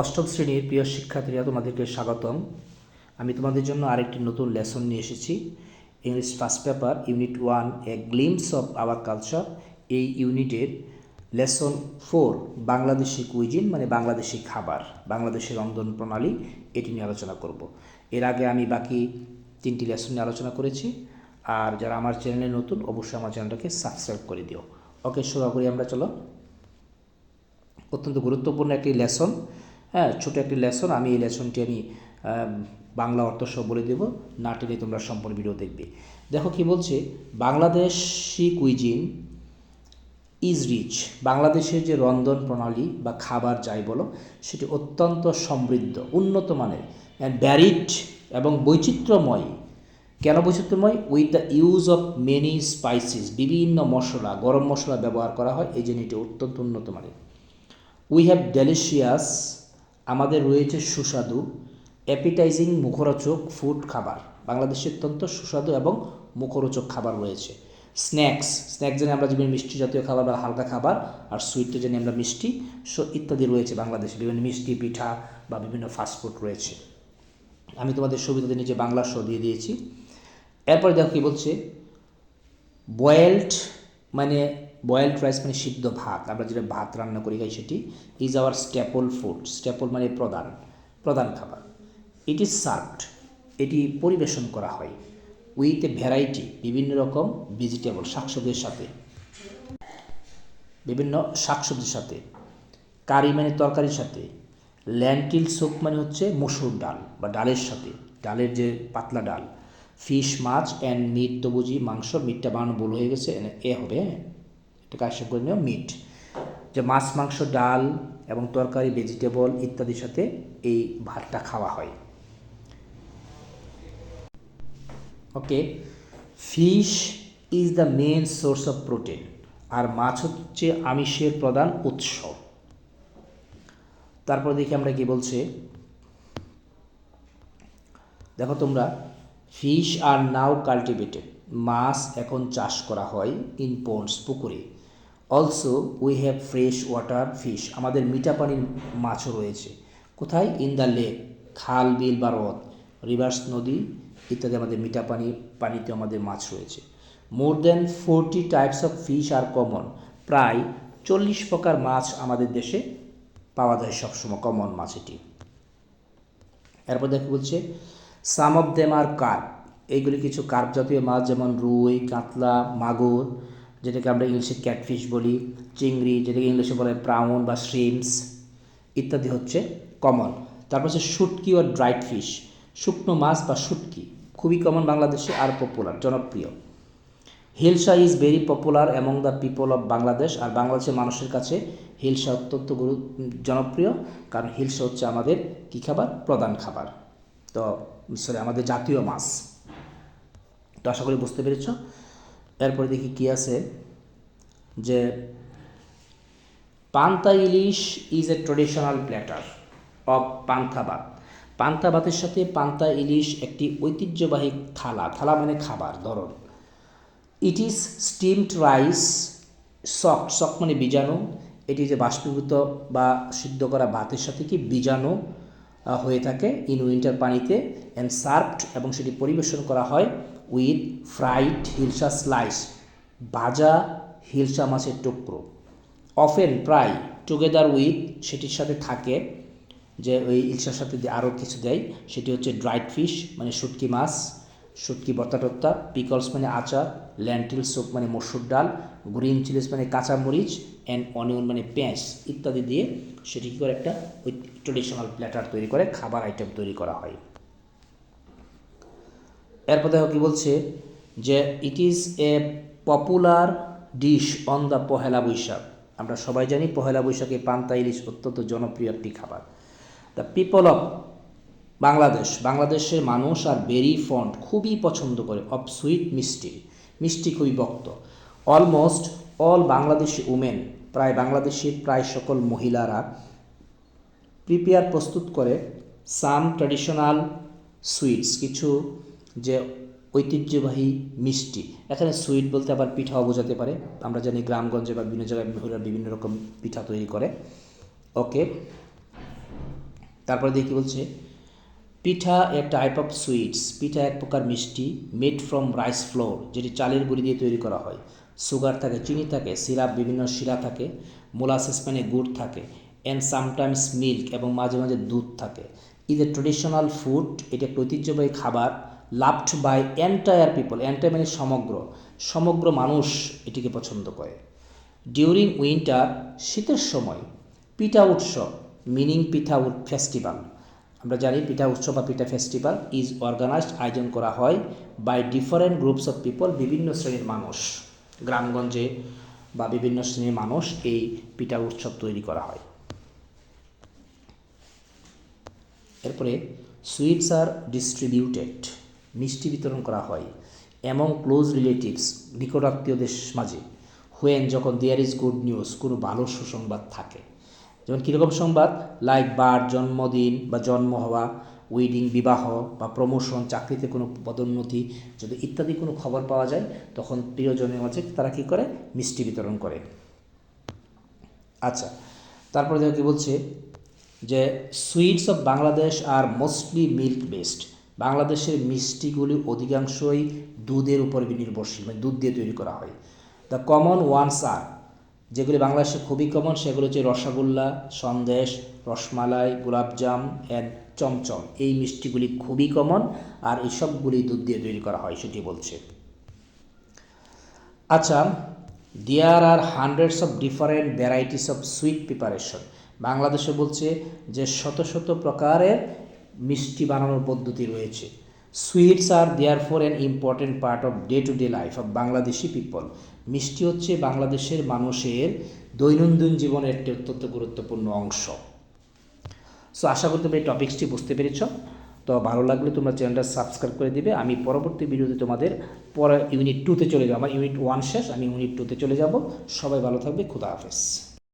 অষ্টম শ্রেণির প্রিয় শিক্ষার্থীরা, তোমাদেরকে স্বাগতম। আমি তোমাদের জন্য আরেকটি নতুন লেসন নিয়ে এসেছি। English first paper unit one a glimpse of our culture এই ইউনিটের লেসন ফোর বাংলাদেশি কুইজিন মানে বাংলাদেশি খাবার বাংলাদেশের রন্ধন প্রণালী, এটি নিয়ে আলোচনা করব। এর আগে আমি বাকি তিনটি লেসন নিয়ে আলোচনা করেছি। আর যারা আমার চ্যানেলে নতুন, অবশ্যই আমার চ্যানেলটাকে সাবস্ক্রাইব করে দিও। ওকে শুরু করি আমরা, চলো। অত্যন্ত গুরুত্বপূর্ণ একটি লেসন। হ্যাঁ ছোটো একটি লেসন, আমি এই লেসনটি আমি বাংলা অর্থ সহ বলে দেবো। না টেনে তোমরা সম্পূর্ণ ভিডিও দেখবে। দেখো কি বলছে, বাংলাদেশি কুইজিন ইজ রিচ বাংলাদেশের যে রন্ধন প্রণালী বা খাবার যাই বলো, সেটি অত্যন্ত সমৃদ্ধ, উন্নত মানের অ্যান্ড ব্যারিড এবং বৈচিত্র্যময়। কেন বৈচিত্র্যময়? With the use of many spices বিভিন্ন মশলা, গরম মশলা ব্যবহার করা হয়, এই জন্য এটি অত্যন্ত উন্নত মানের। উই হ্যাভ ডেলিশিয়াস আমাদের রয়েছে সুস্বাদু অ্যাপিটাইজিং মুখরোচক ফুড খাবার। বাংলাদেশে অত্যন্ত সুস্বাদু এবং মুখরোচক খাবার রয়েছে। স্ন্যাক্স স্ন্যাক্স জানি আমরা যেমন মিষ্টি জাতীয় খাবার বা হালকা খাবার আর সুইটটা জানি আমরা মিষ্টি সো ইত্যাদি রয়েছে বাংলাদেশে। বিভিন্ন মিষ্টি পিঠা বা বিভিন্ন ফাস্টফুড রয়েছে। আমি তোমাদের সুবিধাতে নিচে বাংলা শো দিয়ে দিয়েছি। এরপরে দেখো কী বলছে বয়েলড মানে বয়েলড রাইস মানে সিদ্ধ ভাত। আমরা যেটা ভাত রান্না করি খাই সেটি is our staple food staple মানে প্রধান প্রধান খাবার। ইট ইজ সার্ভড এটি পরিবেশন করা হয়। উইথ এ ভ্যারাইটি বিভিন্ন রকম ভেজিটেবল শাকসবজির সাথে। বিভিন্ন শাকসবজির সাথে। কারি মানে তরকারির সাথে। ল্যান্টিল স্যুপ মানে হচ্ছে মসুর ডাল বা ডালের সাথে। ডালের যে পাতলা ডাল। ফিশ মাছ অ্যান্ড মিট তো বুঝি মাংস মিটটা বানানো ভুল হয়ে গেছে, এ- এ হবে হ্যাঁ এটা কাজটা করে নিও মিট যে মাছ, মাংস, ডাল এবং তরকারি ভেজিটেবল ইত্যাদির সাথে এই ভাতটা খাওয়া হয়। Okay fish is the main source of protein আর মাছ হচ্ছে আমিষের প্রধান উৎস। তারপর দেখি আমরা কি বলছে। দেখো তোমরা ফিশ আর নাও কাল্টিভেটেড মাছ এখন চাষ করা হয় ইন পন্ডস পুকুরে। Also we have fresh water fish আমাদের মিঠা পানির মাছও রয়েছে। কোথায়? ইন দ্য লেক খাল, বিল বা হ্রদ রিভার্স নদী ইত্যাদি আমাদের মিঠা পানি পানিতে আমাদের মাছ রয়েছে। More than forty types of fish are common প্রায় চল্লিশ প্রকার মাছ আমাদের দেশে পাওয়া যায় সবসময় কমন মাছ এটি। এরপর দেখো বলছে some of them are carp এইগুলি কিছু কার্প জাতীয় মাছ, যেমন রুই, কাতলা, মাগুর যেটাকে আমরা ইংলিশে ক্যাটফিশ বলি, চিংড়ি, যেটাকে ইংলিশে বলে প্রাউন বা শ্রিমস ইত্যাদি হচ্ছে কমন তারপর হচ্ছে শুটকি ও ড্রাইড ফিশ শুকনো মাছ বা শুটকি, খুবই কমন বাংলাদেশে আর পপুলার জনপ্রিয়। Hilsa is very popular among the people of Bangladesh আর বাংলাদেশের মানুষের কাছে হিলসা অত্যন্ত গুরু, জনপ্রিয় কারণ হিলসা হচ্ছে আমাদের কী খাবার? প্রধান খাবার। তো সরি আমাদের জাতীয় মাছ। তো আশা করি বুঝতে পেরেছ? এরপরে দেখি কি আছে, যে panta ilish is a traditional platter of panta bhat পান্তা ভাতের সাথে পান্তা ইলিশ একটি ঐতিহ্যবাহী থালা থালা মানে খাবার, ধরন। It is steamed rice soft soft মানে বীজাণু। এটি যে বাষ্পীভূত বা সিদ্ধ করা ভাতের সাথে কি বীজাণু? হয়ে থাকে। ইন উইন্টার পানিতে অ্যান্ড সার্ভড এবং সেটি পরিবেশন করা হয় উইথ ফ্রাইড হিলসা স্লাইস, ভাজা হিলসা মাছের টুকরো। অফেন প্রায় টুগেদার উইথ সেটির সাথে থাকে, যে ওই হিলসার সাথে যে আরও কিছু দেয়। সেটি হচ্ছে ড্রাইড ফিশ মানে শুটকি মাছ। শুটকি ভর্তা টর্তা পিকলস মানে আচার ল্যান্টিল স্যুপ মানে মসুর ডাল গ্রিন চিলিস মানে কাঁচা মরিচ অ্যান্ড অনিয়ন মানে পেঁয়াজ ইত্যাদি দিয়ে সেটি কী করে একটা ওই ট্রেডিশনাল প্ল্যাটার তৈরি করে, খাবার আইটেম তৈরি করা হয়। এরপর দেখো কী বলছে যে it is a popular dish on the Pohela Boishakh. আমরা সবাই জানি পহেলা বৈশাখে পান্তা ইলিশ অত্যন্ত জনপ্রিয় একটি খাবার। The people of Bangladesh. বাংলাদেশের মানুষ আর বেরি ফন্ট খুবই পছন্দ করে। অফ সুইট মিষ্টি। মিষ্টি খুবই ভক্ত। অলমোস্ট অল বাংলাদেশি উমেন, প্রায় বাংলাদেশের প্রায় সকল মহিলারা প্রিপেয়ার প্রস্তুত করে সাম ট্র্যাডিশনাল সুইটস, কিছু যে ঐতিহ্যবাহী মিষ্টি। এখানে সুইট বলতে আবার পিঠাও বোঝাতে পারে। আমরা জানি গ্রামগঞ্জে বা বিভিন্ন জায়গায় মহিলারা বিভিন্ন রকম পিঠা তৈরি করে। ওকে। তারপরে দেখি বলছে pitha a type of sweets পিঠা এক প্রকার মিষ্টি মেড ফ্রম রাইস ফ্লোর যেটি চালের গুঁড়ি দিয়ে তৈরি করা হয়। সুগার থাকে, চিনি থাকে সিরাপ বিভিন্ন শিরা থাকে মোলাসিস মানে গুড় থাকে অ্যান্ড সামটাইমস মিল্ক এবং মাঝে মাঝে দুধ থাকে। ইজ এ ট্রেডিশনাল ফুড এটি একটি ঐতিহ্যবাহী খাবার loved by entire people entire মানে সমগ্র সমগ্র মানুষ এটিকে পছন্দ করে। ডিউরিং উইন্টার শীতের সময়, পিঠা উৎসব মিনিং পিঠা ফেস্টিভ্যাল আমরা জানি পিঠা উৎসব বা পিঠা ফেস্টিভ্যাল ইজ অর্গানাইজড আয়োজন করা হয় by different groups of people বিভিন্ন শ্রেণির মানুষ, গ্রামগঞ্জে বা বিভিন্ন শ্রেণির মানুষ এই পিঠা উৎসব তৈরি করা হয়। এরপরে সুইটস আর ডিস্ট্রিবিউটেড মিষ্টি বিতরণ করা হয় এমং ক্লোজ রিলেটিভস নিকটাত্মীয়দের মাঝে। হোয়েন যখন দেয়ার ইজ গুড নিউজ কোনো ভালো সুসংবাদ থাকে। যেমন কীরকম সংবাদ? লাইক বার্থ জন্মদিন বা জন্ম হওয়া উইডিং বিবাহ বা প্রমোশন চাকরিতে কোনো পদোন্নতি যদি ইত্যাদি কোনো খবর পাওয়া যায়, তখন প্রিয়জনের মাঝে তারা কী করে? মিষ্টি বিতরণ করে। আচ্ছা তারপরে দেখো কী বলছে যে sweets of Bangladesh are mostly milk based বাংলাদেশের মিষ্টিগুলি অধিকাংশই দুধের উপর নির্ভরশীল মানে দুধ দিয়ে তৈরি করা হয়। দ্য কমন ওয়ান্স আর যেগুলি বাংলাদেশে খুবই কমন সেগুলো হচ্ছে রসগোল্লা, সন্দেশ, রসমালাই, গোলাপজাম অ্যান্ড চমচম। এই মিষ্টিগুলি খুবই কমন আর এই সবগুলি দুধ দিয়ে তৈরি করা হয়, সেটি বলছে। আচ্ছা there are hundreds of different varieties of sweet preparation বাংলাদেশে বলছে যে শত শত প্রকারের মিষ্টি বানানোর পদ্ধতি রয়েছে। Sweets are there for an important part of day to day life of Bangladeshi people মিষ্টি হচ্ছে বাংলাদেশের মানুষের দৈনন্দিন জীবনের একটি অত্যন্ত গুরুত্বপূর্ণ অংশ। সো আশা করি তুমি এই টপিক্সটি বুঝতে পেরেছ। তো ভালো লাগলে তোমরা চ্যানেলটা সাবস্ক্রাইব করে দিবে। আমি পরবর্তী ভিডিওতে তোমাদের পরে ইউনিট টুতে চলে যাব। আমার ইউনিট ওয়ান শেষ, আমি ইউনিট টুতে চলে যাব। সবাই ভালো থাকবে। খুদা হাফেজ।